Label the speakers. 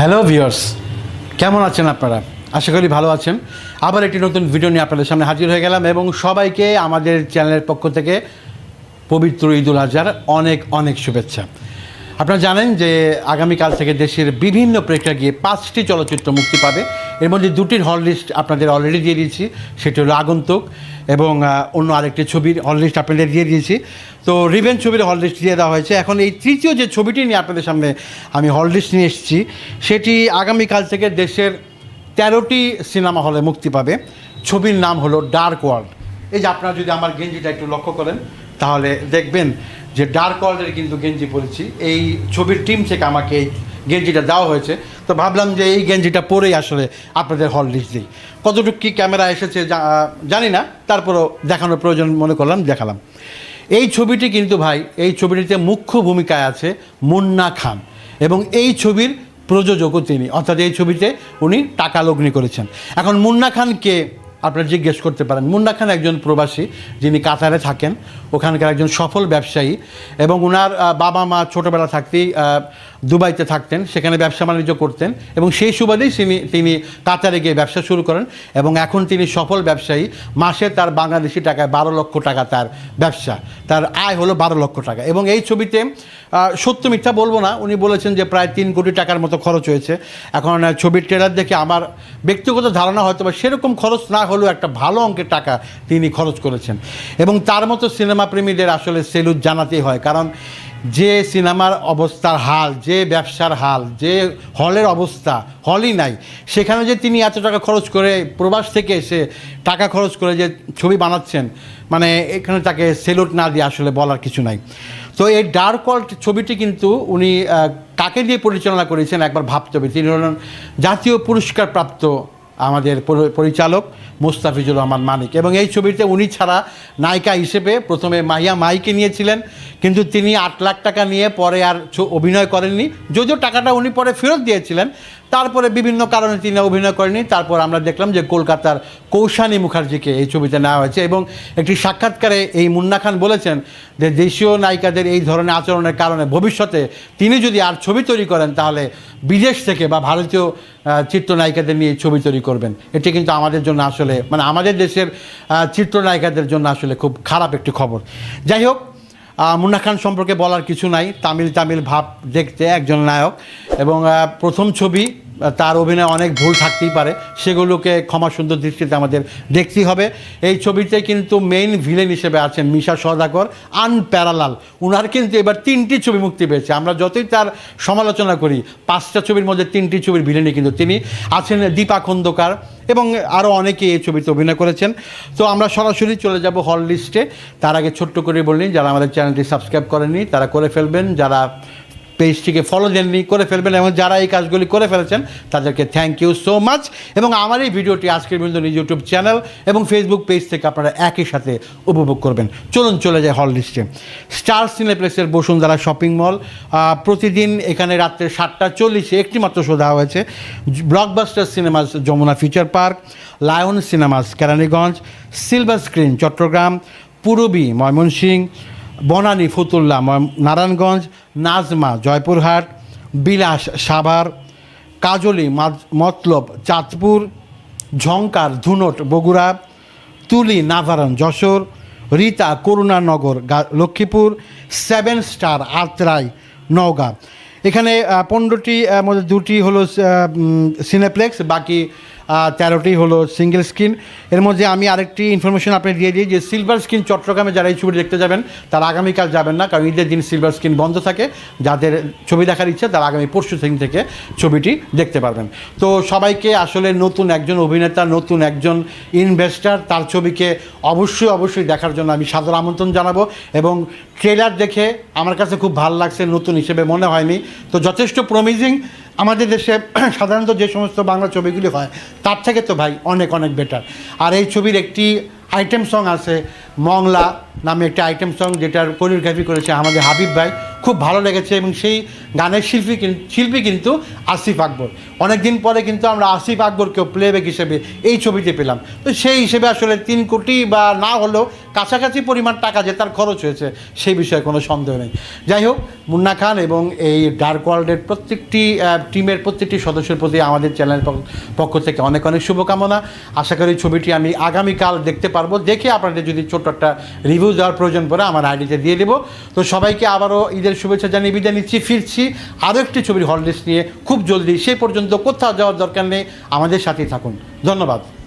Speaker 1: Hello viewers কেমন আছেন আপনারা? আশা করি ভালো আছেন। আবার একটি নতুন ভিডিও নিয়ে আপনাদের সামনে হাজির হয়ে গেলাম এবং সবাইকে আমাদের চ্যানেলের পক্ষ থেকে পবিত্র ঈদুল আজহার অনেক অনেক শুভেচ্ছা। আপনারা জানেন যে আগামীকাল থেকে দেশের বিভিন্ন প্রেক্ষাগৃহে পাঁচটি চলচ্চিত্র মুক্তি পাবে। এর মধ্যে দুটির হল লিস্ট আপনাদের অলরেডি দিয়ে দিয়েছি, সেটি হলো আগন্তুক এবং অন্য আরেকটি ছবির হল লিস্ট আপনাদের দিয়ে দিয়েছি। তো রিভেন ছবির হল লিস্ট দিয়ে দেওয়া হয়েছে। এখন এই তৃতীয় যে ছবিটি নিয়ে আপনাদের সামনে আমি হল লিস্ট নিয়ে এসেছি, সেটি আগামীকাল থেকে দেশের তেরোটি সিনেমা হলে মুক্তি পাবে। ছবির নাম হলো ডার্ক ওয়ার্ল্ড এই যে আপনারা যদি আমার গেঞ্জিটা একটু লক্ষ্য করেন, তাহলে দেখবেন যে ডার্ক ওয়ার্ল্ডের কিন্তু গেঞ্জি পরেছি। এই ছবির টিম থেকে আমাকে গেঞ্জিটা দেওয়া হয়েছে। তো ভাবলাম যে এই গেঞ্জিটা পরেই আসলে আপনাদের হল লিস্ট দিই। কতটুকু কী ক্যামেরা এসেছে জানি না। তারপরও দেখানোর প্রয়োজন মনে করলাম, দেখালাম। এই ছবিটি কিন্তু ভাই, এই ছবিটিতে মুখ্য ভূমিকায় আছে মুন্না খান এবং এই ছবির প্রযোজকও তিনি। অর্থাৎ এই ছবিতে উনি টাকা লগ্নি করেছেন। এখন মুন্না খানকে আপনারা জিজ্ঞেস করতে পারেন। মুন্না খান একজন প্রবাসী যিনি কাতারে থাকেন, ওখানকার একজন সফল ব্যবসায়ী এবং ওনার বাবা মা ছোটোবেলা থাকতেই দুবাইতে থাকতেন, সেখানে ব্যবসা বাণিজ্য করতেন এবং সেই সুবাদেই তিনি তিনি কাতারে গিয়ে ব্যবসা শুরু করেন এবং এখন তিনি সফল ব্যবসায়ী। মাসে তার বাংলাদেশি টাকায় বারো লক্ষ টাকা তার ব্যবসা। তার আয় হলো বারো লক্ষ টাকা এবং এই ছবিতে সত্য মিথ্যা বলব না। উনি বলেছেন যে প্রায় তিন কোটি টাকার মতো খরচ হয়েছে। এখন ছবির ট্রেলার দেখে আমার ব্যক্তিগত ধারণা হয়তো বা সেরকম খরচ না হলেও একটা ভালো অঙ্কের টাকা তিনি খরচ করেছেন। এবং তার মতো সিনেমা প্রেমীদের আসলে সেলুট জানাতেই হয়। কারণ যে সিনেমার অবস্থার হাল, যে ব্যবসার হাল, যে হলের অবস্থা, হলই নাই। সেখানে যে তিনি এত টাকা খরচ করে প্রবাস থেকে এসে টাকা খরচ করে যে ছবি বানাচ্ছেন মানে এখানে তাকে সেলুট না দিয়ে আসলে বলার কিছু নাই। তো এই ডার্ক ওয়ার্ল্ড ছবিটি কিন্তু উনি কাকে দিয়ে পরিচালনা করেছেন একবার ভাবতে হবে। তিনি হলেন জাতীয় পুরস্কার প্রাপ্ত আমাদের পরিচালক মুস্তাফিজুর রহমান মানিক। এবং এই ছবিতে উনি ছাড়া নায়িকা হিসেবে প্রথমে মাহিয়া মাইকে নিয়েছিলেন, কিন্তু তিনি আট লাখ টাকা নিয়ে পরে আর অভিনয় করেননি। যদিও টাকাটা উনি পরে ফেরত দিয়েছিলেন, তারপরে বিভিন্ন কারণে তিনি অভিনয় করেননি। তারপর আমরা দেখলাম যে কলকাতার কৌশানী মুখার্জিকে এই ছবিতে নেওয়া হয়েছে এবং একটি সাক্ষাৎকারে এই মুন্না খান বলেছেন যে দেশীয় নায়িকাদের এই ধরনের আচরণের কারণে ভবিষ্যতে তিনি যদি আর ছবি তৈরি করেন, তাহলে বিদেশ থেকে বা ভারতীয় চিত্রনায়িকাদের নিয়ে ছবি তৈরি করবেন। এটি কিন্তু আমাদের জন্য আসলে মানে আমাদের দেশের চিত্রনায়িকাদের জন্য আসলে খুব খারাপ একটি খবর। যাই হোক মুন্না খান সম্পর্কে বলার কিছু নাই। তামিল তামিল ভাব দেখতে একজন নায়ক এবং প্রথম ছবি তার অভিনয় অনেক ভুল থাকতেই পারে। সেগুলোকে ক্ষমা সুন্দর দৃষ্টিতে আমাদের দেখতেই হবে। এই ছবিতে কিন্তু মেইন ভিলেন হিসেবে আছেন মিশা সদাকর আনপ্যারালাল উনার কিন্তু এবার তিনটি ছবি মুক্তি পেয়েছে। আমরা যতই তার সমালোচনা করি, পাঁচটা ছবির মধ্যে তিনটি ছবির ভিলেনই কিন্তু তিনি আছেন দীপা খন্দকার এবং আরও অনেকে এই ছবিতে অভিনয় করেছেন। তো আমরা সরাসরি চলে যাব হল লিস্টে তার আগে ছোট্ট করে বললেন যারা আমাদের চ্যানেলটি সাবস্ক্রাইব করেননি, তারা করে ফেলবেন। যারা পেজটিকে ফলো দেননি করে ফেলবেন এবং যারা এই কাজগুলি করে ফেলেছেন, তাদেরকে থ্যাংক ইউ সো মাচ এবং আমার এই ভিডিওটি আজকের পর্যন্ত নিজ ইউটিউব চ্যানেল এবং ফেসবুক পেজ থেকে আপনারা একই সাথে উপভোগ করবেন। চলুন চলে যায় হল লিস্টে স্টার সিনেপ্লেক্সের বসুন্ধরা শপিং মল প্রতিদিন এখানে রাত্রে সাতটা চল্লিশে একটি মাত্র শো দেওয়া হয়েছে। Blockbuster Cinemas Jamuna Future Park Lion Cinemas Keraniganj Silver Screen Chattogram, Purabi, Mymensingh, Banani, Fatullah Narayanganj Nazma, Joypurhat, Bilash Savar, Kajoli Matlab, Chandpur Jhankar Dhunat, Bogura, Tuli Navaron Jashore, Rita, Karunanagar Lakshmipur, Seven Star, Atrai, Naogaon. এখানে পনেরোটি মধ্যে দুটি হলো cineplex, বাকি তেরোটি হলো single screen এর মধ্যে আমি আরেকটি ইনফরমেশন আপনি দিয়ে দিই যে সিলভার স্ক্রিন চট্টগ্রামে যারা এই ছবি দেখতে যাবেন, তারা আগামীকাল যাবেন না, কারণ ঈদের দিন সিলভার স্ক্রিন বন্ধ থাকে। যাদের ছবি দেখার ইচ্ছে, তারা আগামী পরশু দিন থেকে ছবিটি দেখতে পারবেন। তো সবাইকে আসলে নতুন একজন অভিনেতা, নতুন একজন ইনভেস্টার তার ছবিকে অবশ্যই অবশ্যই দেখার জন্য আমি সাদর আমন্ত্রণ জানাব এবং ট্রেলার দেখে আমার কাছে খুব ভালো লাগছে, নতুন হিসেবে মনে হয়নি। তো যথেষ্ট প্রমিজিং আমাদের দেশে সাধারণত যে সমস্ত বাংলা ছবিগুলি হয়, তার থেকে তো ভাই অনেক অনেক বেটার আর এই ছবির একটি আইটেম সং আছে, মংলা নামে একটি আইটেম সং যেটার কোরিওগ্রাফি করেছে আমাদের হাবিব ভাই। খুব ভালো লেগেছে এবং সেই গানের শিল্পী শিল্পী কিন্তু আসিফ আকবর। অনেকদিন পরে কিন্তু আমরা আসিফ আকবরকেও প্লেব্যাক হিসেবে এই ছবিতে পেলাম। তো সেই হিসেবে আসলে তিন কোটি বা না হলেও কাছাকাছি পরিমাণ টাকা যে তার খরচ হয়েছে, সেই বিষয়ে কোনো সন্দেহ নেই। যাই হোক, মুন্না খান এবং এই ডার্ক ওয়ার্ল্ডের প্রত্যেকটি টিমের প্রত্যেকটি সদস্যের প্রতি আমাদের চ্যানেলের পক্ষ- থেকে অনেক অনেক শুভকামনা। আশা করি ছবিটি আমি আগামীকাল দেখতে পারব। দেখে আপনাদের যদি ছোট্ট একটা রিভিউ দেওয়ার প্রয়োজন পড়ে, আমার আইডিতে দিয়ে দেবো। তো সবাইকে আবারও ঈদের শুভেচ্ছা জানিয়ে বিদায় নিচ্ছি, ফিরছি। আরও একটি ছবির হলডেস নিয়ে খুব জলদি সেই পর্যন্ত কোথাও যাওয়ার দরকার নেই। আমাদের সাথেই থাকুন। ধন্যবাদ।